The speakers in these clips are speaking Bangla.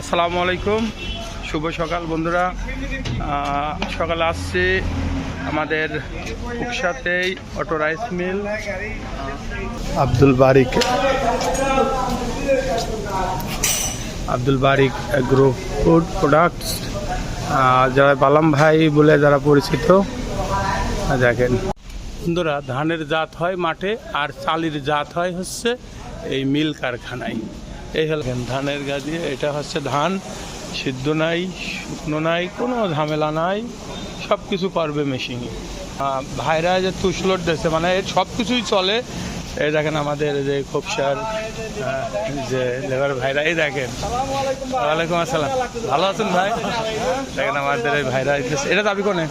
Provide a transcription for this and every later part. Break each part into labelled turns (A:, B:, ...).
A: আসসালামু আলাইকুম। শুভ সকাল বন্ধুরা। সকালে আসছি আমাদের উকসাতেই auto rice mill. Abdul Barik. Abdul Barik agro food products. যারা বালাম ভাই বলে যারা পরিচিত দেখেন। বন্ধুরা, ধানের জাত হয় মাঠে আর চালির জাত হয় হচ্ছে এই মিল কারখানায়। এই হল ধানের গাদি এটা হচ্ছে ধান, সিদ্ধ নাই, শুকনো নাই, কোনো ঝামেলা নাই সব কিছু পারবে মেশিনে ভাইরা যে তুষলোট দিচ্ছে মানে সব কিছুই চলে। এই দেখেন আমাদের যে খোপসার যে লেবার ভাইরা, এই দেখেন। ওয়ালাইকুম আসসালাম। ভালো আছেন ভাই? দেখেন আমাদের এই ভাইরা। এটা দাবি কোনে?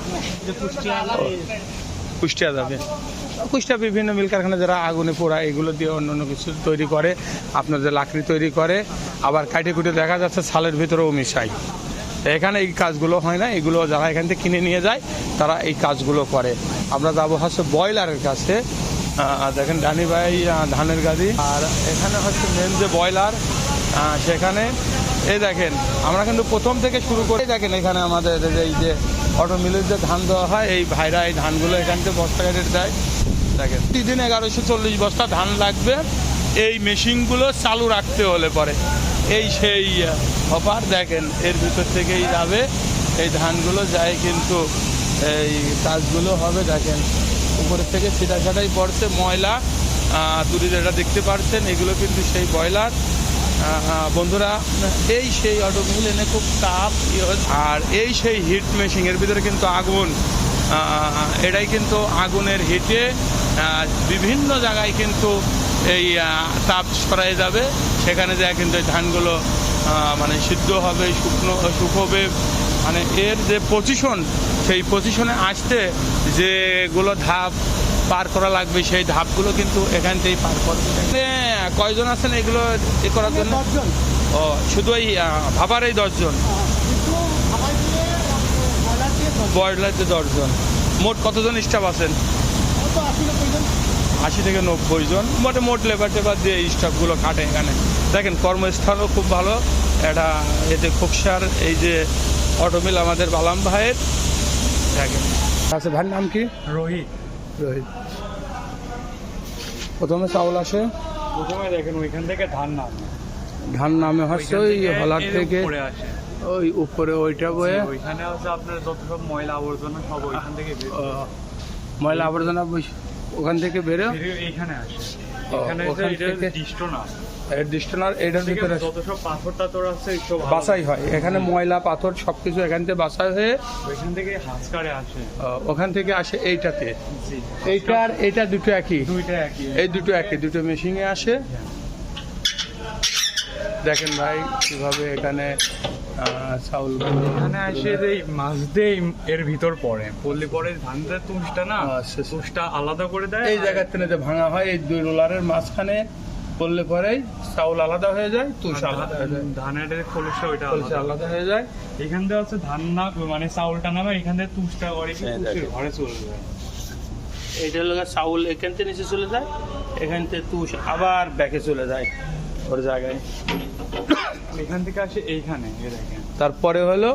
A: কুষ্টিয়া যাবে কুষ্টিয়া বিভিন্ন মিল কারখানা যারা আগুনে পোড়া এগুলো দিয়ে অন্য অন্য কিছু তৈরি করে, আপনার যে লাকড়ি তৈরি করে, আবার কাটে কুটে দেখা যাচ্ছে ছালের ভিতরেও মিশাই এখানে এই কাজগুলো হয় না, এগুলো যারা এখান থেকে কিনে নিয়ে যায়, তারা এই কাজগুলো করে। আমরা যাব হচ্ছে ব্রয়লারের কাছে। দেখেন ডানি ভাই ধানের গাদি আর এখানে হচ্ছে মেন যে ব্রয়লার সেখানে এই দেখেন, আমরা কিন্তু প্রথম থেকে শুরু করে দেখেন এখানে আমাদের এই যে অটো মিলের যে ধান দেওয়া হয়, এই ভাইরা এই ধানগুলো এখান থেকে বস্তা কেটে দেয়। দেখেন। প্রতিদিন এগারোশো চল্লিশ বস্তা ধান লাগবে। এই মেশিনগুলো চালু রাখতে হলে পরে। এই সেই হপার দেখেন, এর ভিতর থেকেই যাবে। এই ধানগুলো যায় কিন্তু এই কাজগুলো হবে, দেখেন। উপরের থেকে ছিটা ছাটাই পড়ছে, ময়লা দূরে যেটা দেখতে পাচ্ছেন এগুলো কিন্তু সেই ব্রয়লার। বন্ধুরা, এই সেই অটোমোবিল এনে খুব তাপ আর এই সেই হিট মেশিন এর ভিতরে কিন্তু আগুন এটাই কিন্তু আগুনের হিটে বিভিন্ন জায়গায় কিন্তু এই তাপ সরাই যাবে। সেখানে যায় কিন্তু এই ধানগুলো মানে সিদ্ধ হবে শুকনো শুকোবে। মানে এর যে পজিশন সেই পজিশনে আসতে যেগুলো ধাপ পার করা লাগবে সেই ধাপগুলো কিন্তু এখান থেকেই পার করবে কয়জন আছেন এগুলো এ করার জন্য? ও শুধু এই আহ, ভাবার এই দশজন
B: মিলে ব্রয়লার দিয়ে
A: দশজন। মোট কতজন স্টাফ আছেন?
B: আশি নব্বই জন
A: আশি থেকে নব্বই জন। মোটে মোট লেবার টেবার দিয়ে স্টাফগুলো খাটে এখানে। দেখেন কর্মস্থানও খুব ভালো। এটা এতে খোকসার এই যে অটোমিল আমাদের বালাম ভাইয়ের। দেখেন। আচ্ছা ভাইয়ের নাম কি?
C: রোহিত।
A: রোহিত। প্রথমে চাউল আসে।
C: প্রথমে দেখেন ওইখান থেকে ধান নামে।
A: ধান নামে হচ্ছে ওই হলার থেকে ওই উপরে ওইটা বয়ে
C: ওইখানে হচ্ছে আপনার যত সব ময়লা আবর্জনা সব ওইখান থেকে
A: ময়লা আবর্জনা ওখান থেকে বেরো।
C: আসে। এখানে
A: বাছাই হয়। এখানে ময়লা পাথর সবকিছু এখান থেকে হয়ে
C: আসে।
A: ওখান থেকে আসে এইটাতে। এইটার দুটো একই।
C: একই।
A: এই দুটো একই দুটো মেশিনে আসে। দেখেন ভাই কীভাবে এখানে চাউল
C: এখানে আসে যে এই মাছ দিয়ে এর ভিতর পড়ে। পড়লে পরে ধানটা তুষটা না। তুষটা আলাদা করে দেয়
A: এই জায়গার থেকে যে ভাঙা হয় এই দুই রোলারের মাঝখানে করলে পরেই চাউল আলাদা হয়ে যায় তুষ আলাদা হয়ে যায়।
C: ধানের খোলসটা ওইটা
A: কলসি
C: আলাদা।
A: হয়ে যায়।
C: এখান থেকে হচ্ছে ধান না মানে চাউলটা নামে এখান থেকে তুষটা করে তুষের ঘরে চলে যায়।
A: এইটা হলো চাউল এখান থেকে নিচে চলে যায় এখান থেকে তুষ আবার ব্যাকে চলে যায় ওর জায়গায়।
C: এখান থেকে আসে এইখানে এ দেখেন।
A: তারপরে হলো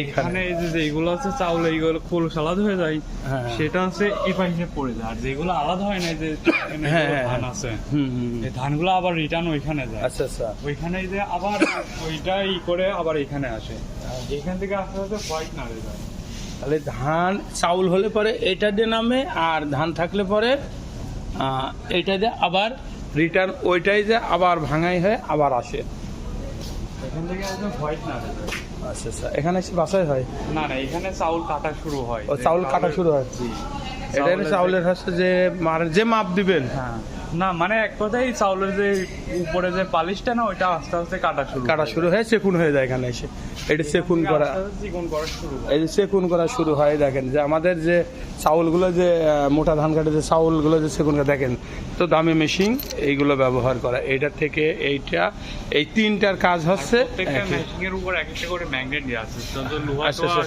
A: এইখানে।
C: এই যে যেগুলো আছে চাউল এইগুলো খোলস আলাদা হয়ে যায়
A: হ্যাঁ।
C: সেটা হচ্ছে এই পাশে পড়ে যায়। আর যেগুলো আলাদা হয় না যে
A: হ্যাঁ, হ্যাঁ,
C: ধান। আছে এই ধানগুলো আবার রিটার্ন ওইখানে যায়।
A: আচ্ছা আচ্ছা।
C: ওইখানে যে আবার ওইটাই করে আবার এখানে আসে। এখান থেকে আস্তে আস্তে হোয়াইট নাড়ে যায়।
A: তাহলে ধান চাউল হলে পরে এটা দিয়ে নামে আর ধান থাকলে পরে এইটা দিয়ে আবার রিটার্ন ওইটাই যে আবার ভাঙাই হয়ে আবার আসে।
C: এখান থেকে আসলে হোয়াইট নাড়ে
A: আচ্ছা আচ্ছা। এখানে বাসায় বাসাই হয়?
C: না না এখানে চাউল কাটা শুরু হয়।
A: ও
C: যে
A: চাউল কাটা শুরু হয়।
C: জি।
A: এটা চাউলের হচ্ছে যে মার যে মাপ দিবেন।
C: হ্যাঁ। না মানে এক কথাই চাউলের যে উপরে যে পালিশটা না ওইটা আস্তে আস্তে কাটা শুরু
A: কাটা শুরু হয়ে চেকুন হয়ে যায় এখানে এসে। এটা চেকুন করা
C: চিকন করা শুরু
A: এই যে সেকুন করা শুরু হয় দেখেন যে আমাদের যে চাউলগুলো যে মোটা ধান কাটে যে চাউলগুলো যে সেকুন দেখেন তো দামি মেশিন এইগুলো ব্যবহার করা। এইটা থেকে এইটা এই তিনটার কাজ হচ্ছে আচ্ছা, আচ্ছা।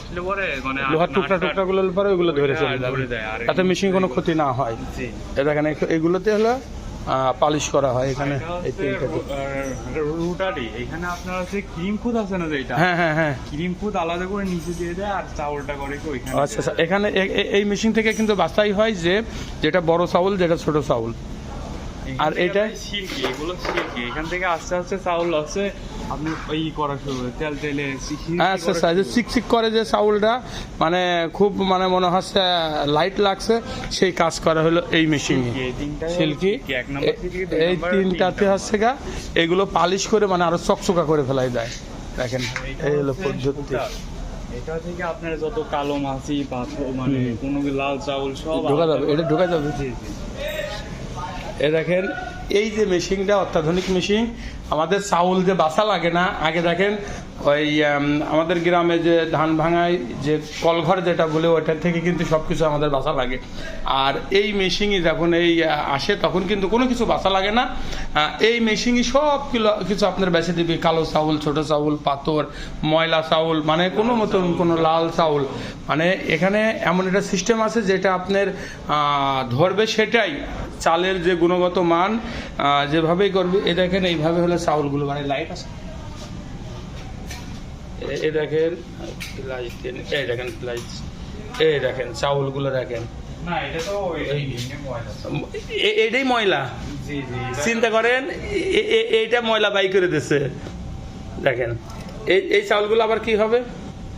C: মানে
A: লোহার টুকরা
C: নাটটা-
A: টুকরা গুলোর পরে ওইগুলো ধরে চলে যাবে। তাতে মেশিন কোনো ক্ষতি না হয়। দেখেন এগুলোতে হলো পালিশ করা হয় এখানে এই তিনটাতে
C: রুটারি এখানে আপনার আছে ক্রিম খুদ আছে না যেটা
A: হ্যাঁ হ্যাঁ হ্যাঁ।
C: ক্রিম খুদ আলাদা করে নিচে দিয়ে দেয় আর চাউলটা করে কি ওইখানে
A: আচ্ছা আচ্ছা। এখানে এই মেশিন থেকে কিন্তু বাছাই হয় যে যেটা বড় চাউল যেটা ছোট চাউল। আর এটা?
C: সিল্কি এগুলো সিল্কি। এখান থেকে আস্তে আস্তে চাউল আছে আপনি ওই করা শুরু হবে, তেল তেলে
A: হ্যাঁ আচ্ছা আচ্ছা যে চিকচিক করে যে চাউলটা মানে খুব মানে মনে হচ্ছে লাইট লাগছে সেই কাজ করা হলো এই মেশিনে সিল্কি এই তিনটাতে হচ্ছে গা এগুলো পালিশ করে মানে আরও চকচকা করে ফেলাই দেয়। দেখেন এই হলো পদ্ধতি।
C: এটা থেকে আপনার যত কালো মাছি মানে কোনো লাল চাউল সব
A: ঢোকা যাবে এটা ঢোকা যাবে। এ দেখেন এই যে মেশিনটা অত্যাধুনিক মেশিন আমাদের চাউল যে বাসা লাগে না আগে দেখেন ওই আমাদের গ্রামে যে ধান ভাঙায় যে কলঘর যেটা বলে ওইটার থেকে কিন্তু সব কিছু আমাদের বাসা লাগে। আর এই মেশিনই যখন এই আসে তখন কিন্তু কোনো কিছু বাসা লাগে না। এই মেশিনই সব কিলো- কিছু আপনার বেছে দিবে কালো চাউল ছোট চাউল পাথর ময়লা চাউল মানে কোনো মতন কোনো লাল চাউল। মানে এখানে এমন একটা সিস্টেম আছে যেটা আপনার ধরবে সেটাই। চালের যে গুণগত মান যেভাবেই করবে এ দেখেন এইভাবে হলে চাউলগুলো মানে লাইট আছে। এ- এ দেখেন এই দেখেন লাইট এই দেখেন চাউলগুলো দেখেন। এই- এটাই ময়লা। চিন্তা করেন এইটা ময়লা বাই করে দিচ্ছে দেখেন এই এই চাউলগুলো আবার কি হবে?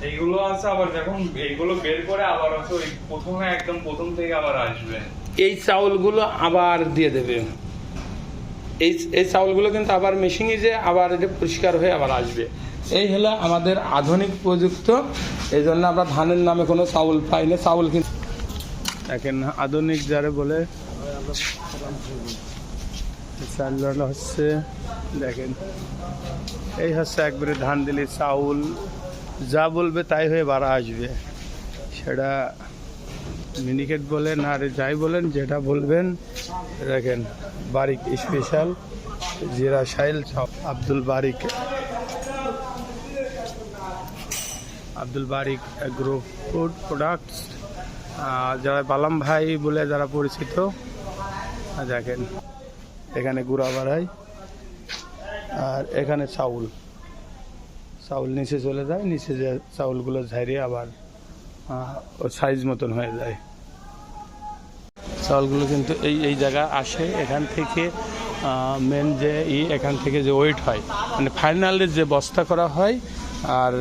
C: এইগুলো আছে আবার যখন এইগুলো বের করে আবার আছে ওই প্রথমে একদম প্রথম থেকে আবার আসবে।
A: এই চাউলগুলো আবার দিয়ে দেবে। এই এই চাউলগুলো কিন্তু আবার মেশিনে যে আবার এটা পরিষ্কার হয়ে আবার আসবে। এই হলো আমাদের আধুনিক প্রযুক্ত। এই জন্য আমরা ধানের নামে কোনো চাউল পাই না, চাউল কিন্তু দেখেন, আধুনিক যারা বলে হচ্ছে, দেখেন, এই হচ্ছে একবারে ধান দিলে চাউল, যা বলবে তাই হয়ে বাড়া আসবে। সেটা মিনিকেট বলেন আর যাই বলেন, যেটা বলবেন, দেখেন, বারিক স্পেশাল জিরা সাইল Abdul Barik Abdul Barik agro food products. যারা বালাম ভাই বলে যারা পরিচিত দেখেন, এখানে গুড়া বাড়াই, আর এখানে চাউল। চাউল নিচে চলে যায়, নিচে যে চাউলগুলো ঝাড়িয়ে আবার সাইজ মতন হয়ে যায়। চাউলগুলো কিন্তু এই এই জায়গা আসে, এখান থেকে মেন যে ই, এখান থেকে যে ওয়েট হয় মানে ফাইনালে যে বস্তা করা হয় আর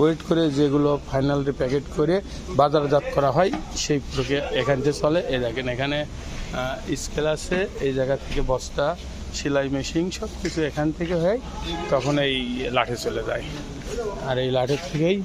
A: ওয়েট করে যেগুলো ফাইনালি প্যাকেট করে বাজারজাত করা হয়, সেই প্রক্রিয়া এখান থেকে চলে। এ দেখেন এখানে স্কেল আছে, এই জায়গা থেকে বস্তা, সেলাই মেশিন সব কিছু এখান থেকে হয়, তখন এই লাঠে চলে যায়। আর এই লাঠের থেকেই